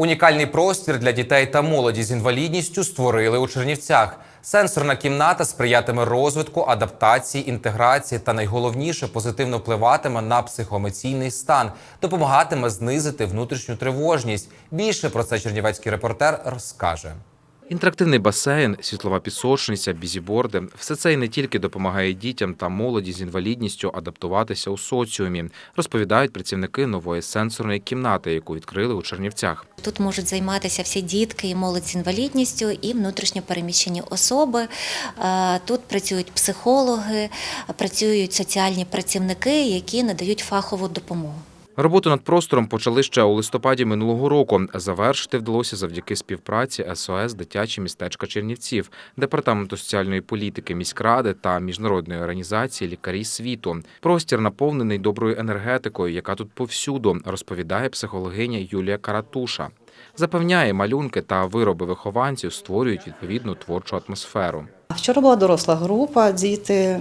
Унікальний простір для дітей та молоді з інвалідністю створили у Чернівцях. Сенсорна кімната сприятиме розвитку, адаптації, інтеграції та найголовніше позитивно впливатиме на психоемоційний стан, допомагатиме знизити внутрішню тривожність. Більше про це чернівецький репортер розкаже. Інтерактивний басейн, світлова пісочниця, бізіборди – все це і не тільки допомагає дітям та молоді з інвалідністю адаптуватися у соціумі, розповідають працівники нової сенсорної кімнати, яку відкрили у Чернівцях. Тут можуть займатися всі дітки і молодь з інвалідністю, і внутрішньо переміщені особи. Е, Тут працюють психологи, працюють соціальні працівники, які надають фахову допомогу. Роботу над простором почали ще у листопаді минулого року. Завершити вдалося завдяки співпраці СОС «Дитячі містечка Чернівців, департаменту соціальної політики міськради та міжнародної організації Лікарі світу. Простір наповнений доброю енергетикою, яка тут повсюду, розповідає психологиня Юлія Каратуша. Запевняє, малюнки та вироби вихованців створюють відповідну творчу атмосферу. Вчора була доросла група, діти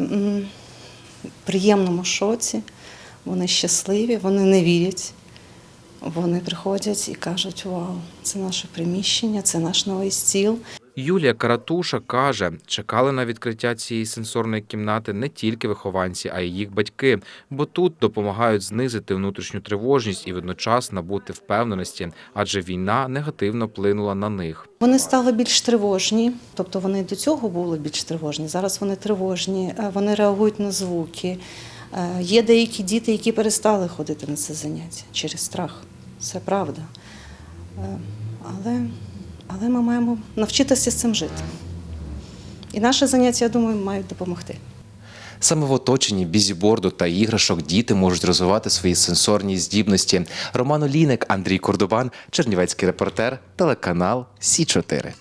в приємному шоці, вони щасливі, вони не вірять. Вони приходять і кажуть: Вау, це наше приміщення, це наш новий стіл. Юлія Каратуша каже, чекали на відкриття цієї сенсорної кімнати не тільки вихованці, а й їх батьки, бо тут допомагають знизити внутрішню тривожність і водночас набути впевненості, адже війна негативно вплинула на них. Вони стали більш тривожні, тобто вони до цього були більш тривожні. Зараз вони тривожні, е, вони реагують на звуки. Е, Є деякі діти, які перестали ходити на це заняття через страх. Це правда. Е, Але, але ми маємо навчитися з цим жити. І наші заняття, я думаю, мають допомогти. Саме в оточенні бізіборду та іграшок діти можуть розвивати свої сенсорні здібності. Роман Олійник, Андрій Кордобан, Чернівецький репортер, телеканал Сі 4